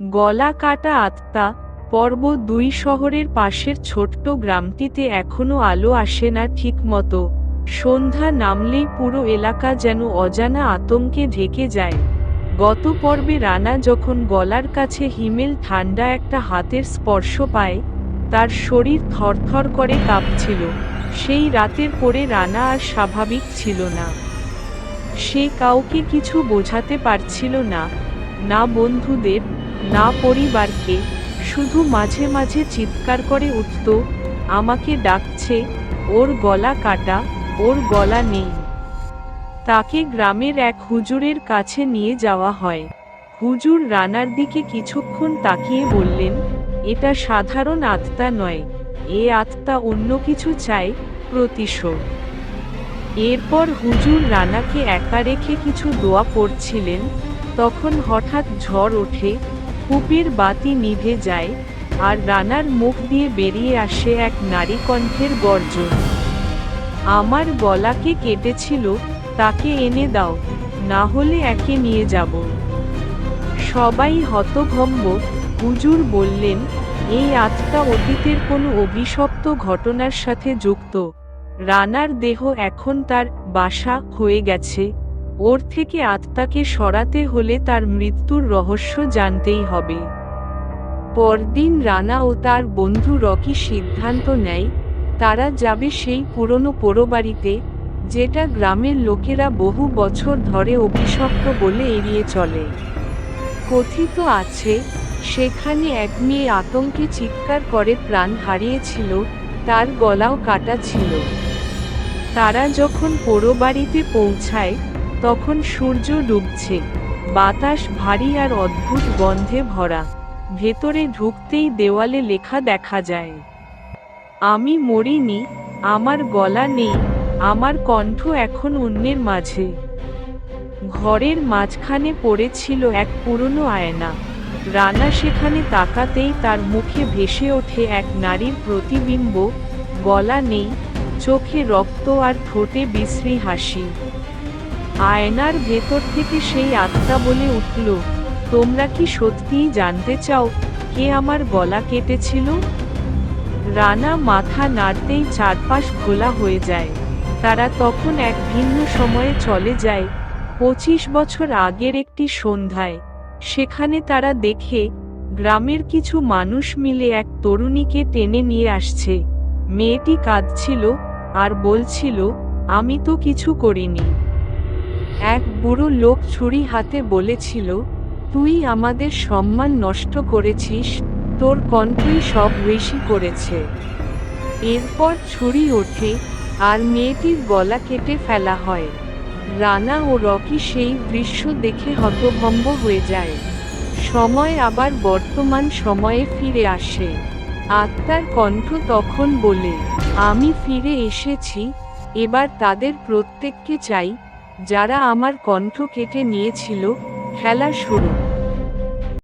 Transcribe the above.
গলা কাটা আত্মা, পর্ব দুই শহরের পাশের ছোট্ট গ্রামটিতে এখনও আলো আসে না ঠিকমতো। সন্ধ্যা নামলেই পুরো এলাকা যেন অজানা আতঙ্কে ঢেকে যায়। গত পর্বে রানা যখন গলার কাছে হিমেল ঠান্ডা একটা হাতের স্পর্শ পায়, তার শরীর থরথর করে কাঁপছিল। সেই রাতের পরে রানা আর স্বাভাবিক ছিল না। সে কাউকে কিছু বোঝাতে পারছিল না। না বন্ধুদের না পরিবারকে, শুধু মাঝে মাঝে চিৎকার করে উঠত, আমাকে ডাকছে, ওর গলা কাটা, ওর গলা নেই। তাকে গ্রামের এক হুজুরের কাছে নিয়ে যাওয়া হয়। হুজুর রানার দিকে কিছুক্ষণ তাকিয়ে বললেন, এটা সাধারণ আত্মা নয়, এ আত্মা অন্য কিছু চায় প্রতিশোধ। এরপর হুজুর রানাকে একা রেখে কিছু দোয়া পড়ছিলেন তখন হঠাৎ ঝড় ওঠে কূপের বাতি নিভে যায়, আর রানার মুখ দিয়ে বেরিয়ে আসে এক নারী কণ্ঠের গর্জন। আমার গলাকে কেটেছিল, তাকে এনে দাও, না হলে একে নিয়ে যাব। সবাই হতভম্ব, হুজুর বললেন, এই আত্মা অতীতের কোনো অভিশপ্ত ঘটনার সাথে যুক্ত। রানার দেহ এখন তার বাসা হয়ে গেছে। ওর থেকে আত্মাকে সরাতে হলে তার মৃত্যুর রহস্য জানতেই হবে। পরদিন রানা ও তার বন্ধু রকি সিদ্ধান্ত নেয়, তারা যাবে সেই পুরনো পোড়োবাড়িতে, যেটা গ্রামের লোকেরা বহু বছর ধরে অভিশপ্ত বলে এড়িয়ে চলে। কথিত আছে, সেখানে এক মেয়ে আতঙ্কে চিৎকার করে প্রাণ হারিয়েছিল, তার গলাও কাটা ছিল। তারা যখন পোড়োবাড়িতে পৌঁছায় তখন সূর্য ডুবছে, বাতাস ভারী আর অদ্ভুত গন্ধে ভরা। ভেতরে ঢুকতেই দেওয়ালে লেখা দেখা যায়, আমি মরিনি, আমার গলা নেই, আমার কণ্ঠ এখন অন্যের মাঝে। ঘরের মাঝখানে পড়েছিল এক পুরনো আয়না। রানা সেখানে তাকাতেই তার মুখে ভেসে ওঠে এক নারীর প্রতিবিম্ব, গলা নেই, চোখে রক্ত আর ঠোঁটে বিশ্রী হাসি। আয়নার ভেতর থেকে সেই আত্মা বলে উঠল, তোমরা কি সত্যিই জানতে চাও কে আমার গলা কেটেছিল? রানা মাথা নাড়তেই চারপাশ ঘোলা হয়ে যায়। তারা তখন এক ভিন্ন সময়ে চলে যায়, পঁচিশ বছর আগের একটি সন্ধ্যায়। সেখানে তারা দেখে, গ্রামের কিছু মানুষ মিলে এক তরুণীকে টেনে নিয়ে আসছে। মেয়েটি কাঁদছিল আর বলছিল, আমি তো কিছু করিনি। এক বুড়ো লোক ছুরি হাতে বলেছিল, তুই আমাদের সম্মান নষ্ট করেছিস, তোর কণ্ঠই সব বেশি করেছে এরপর ছুরি ওঠে, আর মেয়েটির গলা কেটে ফেলা হয়। রানা ও রকি সেই দৃশ্য দেখে হতভম্ব হয়ে যায়। সময় আবার বর্তমান সময়ে ফিরে আসে। আত্মার কণ্ঠ তখন বলে, আমি ফিরে এসেছি, এবার তাদের প্রত্যেককে চাই যারা আমার কণ্ঠ কেটে নিয়েছিল খেলা শুরু।